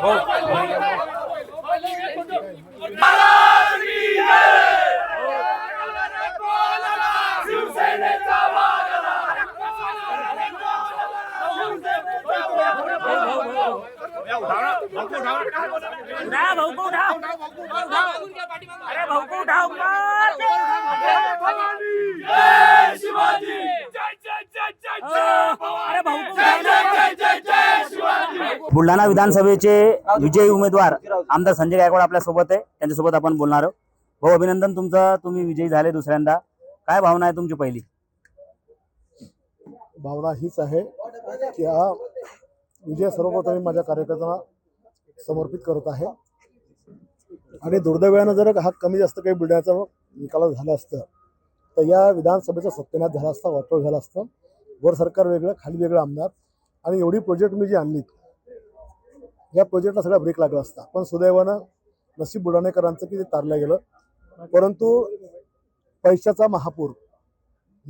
उठा भाऊ को उठाओ अरे भाऊ को उठाओ अरे भाऊ को उठाओ बुलढाणा विधानसभेचे विजयी उमेदवार आमदार संजय गायकवाड आपल्यासोबत आहे. त्यांच्यासोबत आपण बोलणार आहोत. भाऊ अभिनंदन तुमचं. तुम्ही विजयी झाले दुसऱ्यांदा. काय भावना आहे तुमची पहिली? भावना हीच आहे की हा विजय सर्वप्रथम मी माझ्या कार्यकर्त्यांना समर्पित करत आहे. आणि दुर्दैवानं जर हा कमी जास्त काही बुलढाण्याचा निकाल झालं असतं तर या विधानसभेचा सत्यानाश झाला असता वाटोळ झाला असतं वर सरकार वेगळं खाली वेगळं आमदार. आणि एवढी प्रोजेक्ट मी जी आणली या प्रोजेक्टला सगळा ब्रेक लागला असता. पण सुदैवानं नसीब बुलढाणेकरांचं की ते तारलं गेलं. परंतु पैशाचा महापूर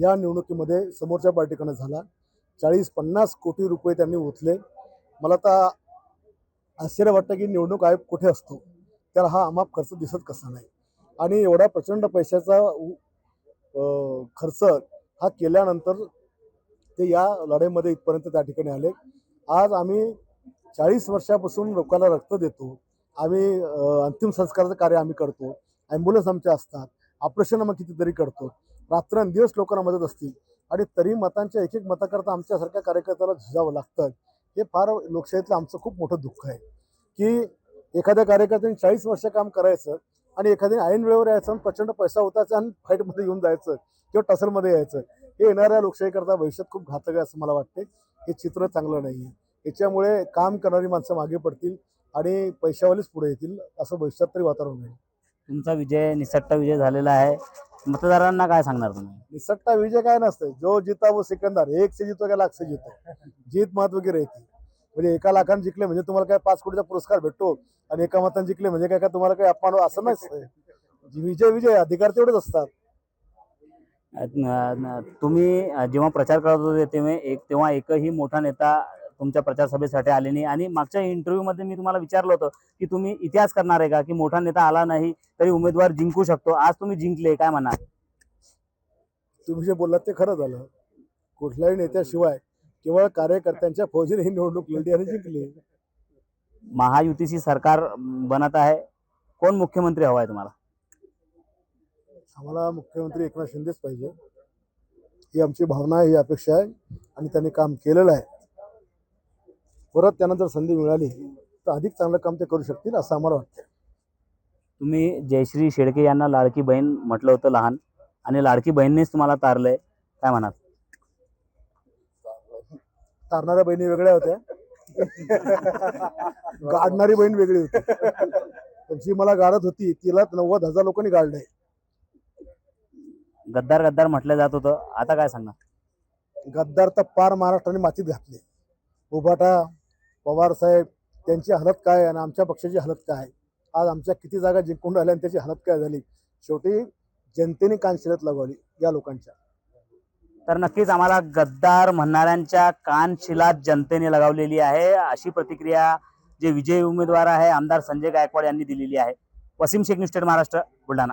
या निवडणुकीमध्ये समोरच्या पार्टीकडनं झाला. चाळीस पन्नास कोटी रुपये त्यांनी ओतले. मला तर आश्चर्य वाटतं की निवडणूक आयोग कुठे असतो? त्याला हा अमाप खर्च दिसत कसा नाही? आणि एवढा प्रचंड पैशाचा उ- खर्च हा केल्यानंतर ते या लढाईमध्ये इथपर्यंत त्या ठिकाणी आले. आज आम्ही चाळीस वर्षापासून लोकांना रक्त देतो. आम्ही अंतिम संस्काराचं कार्य आम्ही करतो. ॲम्ब्युलन्स आमच्या असतात. ऑपरेशन आम्ही कितीतरी करतो. रात्रंदिवस लोकांना मदत असते. आणि तरी मतांच्या एक एक मताकरता आमच्यासारख्या कार्यकर्त्याला झुजावं लागतं. हे फार लोकशाहीतलं आमचं खूप मोठं दुःख आहे. की एखाद्या कार्यकर्त्याने चाळीस वर्ष काम करायचं आणि एखाद्याने ऐन वेळेवर यायचं आणि प्रचंड पैसा होताचा आणि फाईटमध्ये येऊन जायचं किंवा टसलमध्ये यायचं. हे येणाऱ्या लोकशाहीकरता भविष्यात खूप घातक आहे असं मला वाटते हे चित्र चांगलं नाही आहे याच्यामुळे काम करणारी माणसं मागे पडतील आणि पैशावालीच पुढे येतील असं भविष्यात तरी वातावरण होईल. तुमचा विजय निसट्टा विजय झालेला आहे. मतदारांना काय सांगणार तुम्ही? निसट्टा विजय काय नसतं जो जिता वो सिकंदर एक से जितो का लाख से जितो जीत महत्त्व की रहती? म्हणजे एका लाखाने जिंकले म्हणजे तुम्हाला काय पाच कोटीचा पुरस्कार भेटतो आणि एका मताने जिंकले म्हणजे काय काय तुम्हाला काही अपमान हो- असं नसतं विजय विजय अधिकार तेवढेच असतात. तुम्ही जेव्हा प्रचार करत होते तेव्हा एक तेव्हा एकही मोठा नेता तुमच्या प्रचार सभेसाठी आले नाही. आणि मागच्या इंटरव्ह्यू मध्ये मी तुम्हाला विचारलं होतं की तुम्ही इतिहास करणार आहे का? की मोठा नेता आला नाही तरी उमेदवार जिंकू शकतो. आज तुम्ही जिंकले काय म्हणा तुम्ही जे बोललात ते खरं झालं. कुठल्याही नेत्याशिवाय केवळ कार्यकर्त्यांच्या फौजीने ही निवडणूक लढली आणि जिंकली. महायुतीची सरकार बनत आहे. कोण मुख्यमंत्री हवा आहे तुम्हाला? आम्हाला मुख्यमंत्री एकनाथ शिंदेच पाहिजे. ही आमची भावना आहे ही अपेक्षा आहे आणि त्यांनी काम केलेलं आहे. परत त्यांना जर संधी मिळाली तर अधिक चांगलं काम ते करू शकतील असं आम्हाला वाटतं तुम्ही जयश्री शेळके यांना लाडकी बहीण म्हटलं होतं लहान आणि लाडकी बहीणनेच तुम्हाला तारलंय काय म्हणाल? तारणाऱ्या बहिणी वेगळ्या होत्या. गाडणारी बहीण वेगळी होती. जी मला गाडत होती तिला नव्वद हजार लोकांनी गाडलंय. गद्दार गद्दार म्हटलं जात होतं. आता काय सांगणार? गद्दार तर पार महाराष्ट्राने मातीत घातले. उभाटा पवार साहेब त्यांची हालत काय आणि आमच्या पक्षाची हालत काय? आज आमच्या किती जागा जिंकून राहिल्या आणि त्याची हालत काय झाली? शेवटी जनतेने कान शिरत लगवली या लोकांच्या. तर नक्कीच आम्हाला गद्दार म्हणणाऱ्यांच्या कानशिलात जनतेने लगावलेली आहे. अशी प्रतिक्रिया जे विजयी उमेदवार आहे आमदार संजय गायकवाड यांनी दिलेली आहे. Wasim Shaikh news state Maharashtra Buldhana.